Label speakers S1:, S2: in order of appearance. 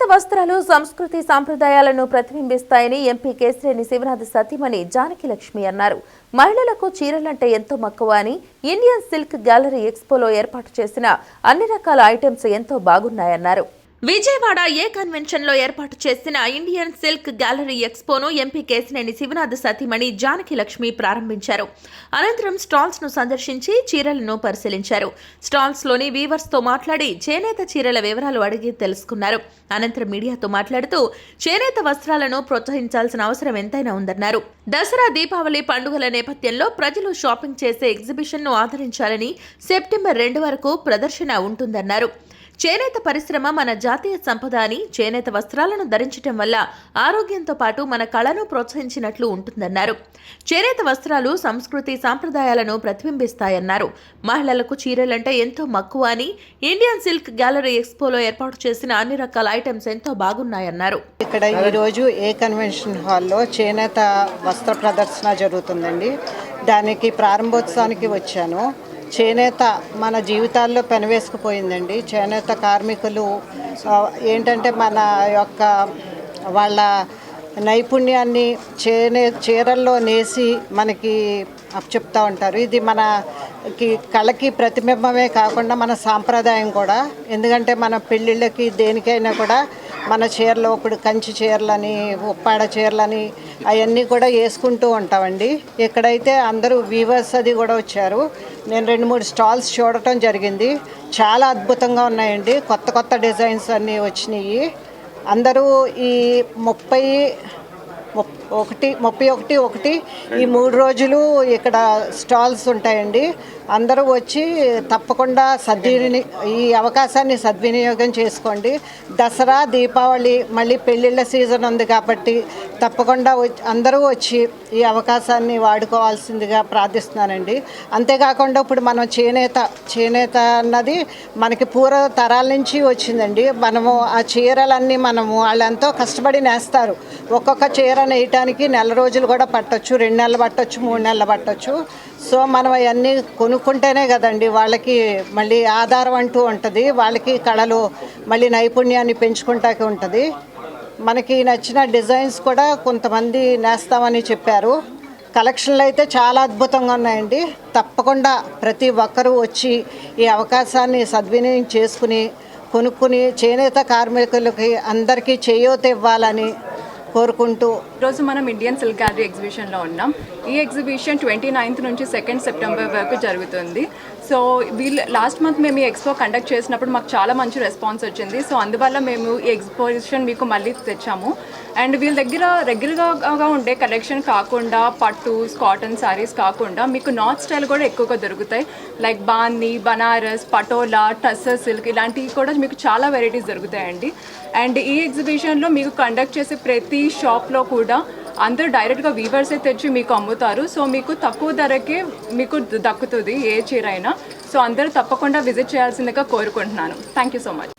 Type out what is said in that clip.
S1: చేనేత వస్త్రాలు సంస్కృతి సాంప్రదాయాలను ప్రతిబింబిస్తాయని ఎంపీ కేశినేని శివనాథ్ సతీమణి జానకి లక్ష్మి అన్నారు. మహిళలకు చీరలంటే ఎంతో మక్కువ అని ఇండియన్ సిల్క్ గ్యాలరీ ఎక్స్పోలో ఏర్పాటు చేసిన అన్ని రకాల ఐటమ్స్ ఎంతో బాగున్నాయన్నారు. విజయవాడ ఏ కన్వెన్షన్లో ఏర్పాటు చేసిన ఇండియన్ సిల్క్ గ్యాలరీ ఎక్స్పోను ఎంపీ కేశినేని శివనాథ్ సతీమణి జానకి లక్ష్మి ప్రారంభించారు. అనంతరం స్టాల్స్ను సందర్శించి చీరలను పరిశీలించారు. స్టాల్స్లోని వీవర్స్తో మాట్లాడి చేనేత చీరల వివరాలు అడిగి తెలుసుకున్నారు. అనంతరం మీడియాతో మాట్లాడుతూ చేనేత వస్త్రాలను ప్రోత్సహించాల్సిన అవసరం ఎంతైనా ఉందన్నారు. దసరా దీపావళి పండుగల నేపథ్యంలో ప్రజలు షాపింగ్ చేసే ఎగ్జిబిషన్ను ఆదరించాలని సెప్టెంబర్ రెండు వరకు ప్రదర్శన ఉంటుందన్నారు. చేనేత పరిశ్రమ మన జాతీయ సంపద అని చేనేత వస్త్రాలను ధరించటం వల్ల ఆరోగ్యంతో పాటు మన కళను ప్రోత్సహించినట్లు ఉంటుందన్నారు. చేనేత వస్త్రాలు సంస్కృతి సాంప్రదాయాలను ప్రతిబింబిస్తాయన్నారు. మహిళలకు చీరలంటే ఎంతో మక్కువ అని ఇండియన్ సిల్క్ గ్యాలరీ ఎక్స్పోలో ఏర్పాటు చేసిన అన్ని రకాల ఐటమ్స్ ఎంతో బాగున్నాయన్నారు.
S2: ఇక్కడ ఈరోజు ఏ కన్వెన్షన్ హాల్లో చేనేత వస్త్ర ప్రదర్శన జరుగుతుందండి. దానికి ప్రారంభోత్సవానికి వచ్చాను. చేనేత మన జీవితాల్లో పెనవేసుకుపోయిందండి. చేనేత కార్మికులు ఏంటంటే మన యొక్క వాళ్ళ నైపుణ్యాన్ని చేనే చీరల్లో నేసి మనకి చెప్తూ ఉంటారు. ఇది మనకి కళకి ప్రతిబింబమే కాకుండా మన సాంప్రదాయం కూడా. ఎందుకంటే మన పెళ్ళిళ్ళకి దేనికైనా కూడా మన చీరలు ఇప్పుడు కంచి చీరలని ఉప్పాడ చీరలని అవన్నీ కూడా వేసుకుంటూ ఉంటామండి. ఇక్కడైతే అందరూ వీవర్స్ అది కూడా వచ్చారు. నేను రెండు మూడు స్టాల్స్ చూడటం జరిగింది. చాలా అద్భుతంగా ఉన్నాయండి. కొత్త కొత్త డిజైన్స్ అన్నీ వచ్చినాయి. అందరూ ఈ ముప్పై ముప్- ఒకటి ముప్పై ఒకటి ఒకటి ఈ మూడు రోజులు ఇక్కడ స్టాల్స్ ఉంటాయండి. అందరూ వచ్చి తప్పకుండా సద్విని ఈ అవకాశాన్ని సద్వినియోగం చేసుకోండి. దసరా దీపావళి మళ్ళీ పెళ్ళిళ్ళ సీజన్ ఉంది కాబట్టి తప్పకుండా వచ్చి- అందరూ వచ్చి ఈ అవకాశాన్ని వాడుకోవాల్సిందిగా ప్రార్థిస్తున్నానండి. అంతేకాకుండా ఇప్పుడు మనం చేనేత చేనేత అన్నది మనకి పూర్వ తరాల నుంచి వచ్చిందండి. మనము ఆ చీరలన్నీ మనము వాళ్ళు ఎంతో కష్టపడి నేస్తారు. ఒక్కొక్క చీర నేయటానికి నెల రోజులు కూడా పట్టొచ్చు రెండు నెలలు పట్టొచ్చు మూడు నెలలు పట్టొచ్చు. సో మనం అవన్నీ కొనుక్కుంటేనే కదండి వాళ్ళకి మళ్ళీ ఆధారం అంటూ ఉంటుంది. వాళ్ళకి కళలు మళ్ళీ నైపుణ్యాన్ని పెంచుకుంటాకి ఉంటుంది. మనకి నచ్చిన డిజైన్స్ కూడా కొంతమంది నేస్తామని చెప్పారు. కలెక్షన్లు అయితే చాలా అద్భుతంగా ఉన్నాయండి. తప్పకుండా ప్రతి ఒక్కరూ వచ్చి ఈ అవకాశాన్ని సద్వినియోగం చేసుకుని కొనుక్కుని చేనేత కార్మికులకి అందరికీ చేయూత ఇవ్వాలని కోరుకుంటూ
S3: ఈరోజు మనం ఇండియన్ సిల్క్ గ్యాలరీ ఎగ్జిబిషన్లో ఉన్నాం. ఈ ఎగ్జిబిషన్ ట్వంటీ నైన్త్ నుంచి సెకండ్ సెప్టెంబర్ వరకు జరుగుతుంది. సో వీళ్ళు లాస్ట్ మంత్ మేము ఈ ఎక్స్పో కండక్ట్ చేసినప్పుడు మాకు చాలా మంచి రెస్పాన్స్ వచ్చింది. సో అందువల్ల మేము ఈ ఎగ్జిబిషన్ మీకు మళ్ళీ తెచ్చాము. అండ్ వీళ్ళ దగ్గర రెగ్యులర్గా ఉండే కలెక్షన్ కాకుండా పట్టుస్ కాటన్ శారీస్ కాకుండా మీకు నార్త్ స్టైల్ కూడా ఎక్కువగా దొరుకుతాయి. లైక్ బాందీ బనారస్ పటోలా టస్సర్ సిల్క్ ఇలాంటివి కూడా మీకు చాలా వెరైటీస్ దొరుకుతాయండి. అండ్ ఈ ఎగ్జిబిషన్లో మీకు కండక్ట్ చేసే ప్రతి షాప్లో కూడా అందరూ డైరెక్ట్గా వీవర్సే తెచ్చి మీకు అమ్ముతారు. సో మీకు తక్కువ ధరకే మీకు దక్కుతుంది ఏ చీర అయినా. సో అందరూ తప్పకుండా విజిట్ చేయాల్సిందిగా కోరుకుంటున్నాను. Thank you so much